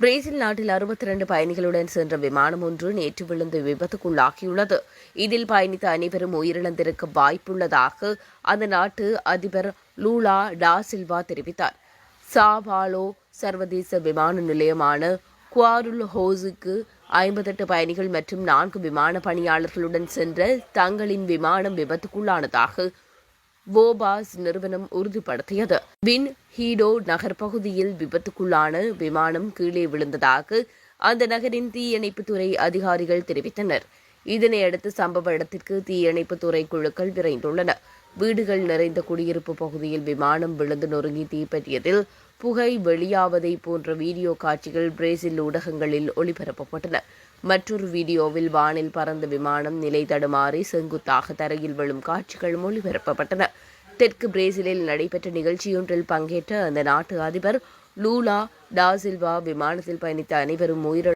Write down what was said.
Brazil நாட்டில் அறுபத்தி இரண்டு பயணிகளுடன் சென்ற விமானம் ஒன்று நேற்று விழுந்து விபத்துக்குள்ளாகியுள்ளது. இதில் பயணித்த அனைவரும் உயிரிழந்திருக்க வாய்ப்புள்ளதாக அந்த நாட்டு அதிபர் லூலா டா சில்வா தெரிவித்தார். சாபாலோ சர்வதேச விமான நிலையமான குவாருல் ஹோஸுக்கு ஐம்பத்தெட்டு பயணிகள் மற்றும் நான்கு விமான பணியாளர்களுடன் சென்ற தங்களின் விமானம் விபத்துக்குள்ளானதாக போபாஸ் நிறுவனம் உறுதிப்படுத்தியது. பின் ஹீடோ நகர் பகுதியில் விபத்துக்குள்ளான விமானம் கீழே விழுந்ததாக அந்த நகரின் தீயணைப்புத்துறை அதிகாரிகள் தெரிவித்தனர். இதனையடுத்து சம்பவ இடத்திற்கு தீயணைப்புத்துறை குழுக்கள் விரைந்துள்ளன. வீடுகள் நிறைந்த குடியிருப்பு பகுதியில் விமானம் விழுந்து நொறுங்கி தீப்பற்றியதில் புகை வெளியாவதை போன்ற வீடியோ காட்சிகள் பிரேசில் ஊடகங்களில் ஒளிபரப்பப்பட்டன. மற்றொரு வீடியோவில் வானில் பறந்த விமானம் நிலை தடுமாறி செங்குத்தாக தரையில் விழும் காட்சிகள் ஒளிபரப்பப்பட்டன. தெற்கு பிரேசிலில் நடைபெற்ற நிகழ்ச்சியொன்றில் பங்கேற்ற அந்த நாட்டு அதிபர் லூலா டாசில்வா விமானத்தில் பயணித்த அனைவரும் உயிரிழ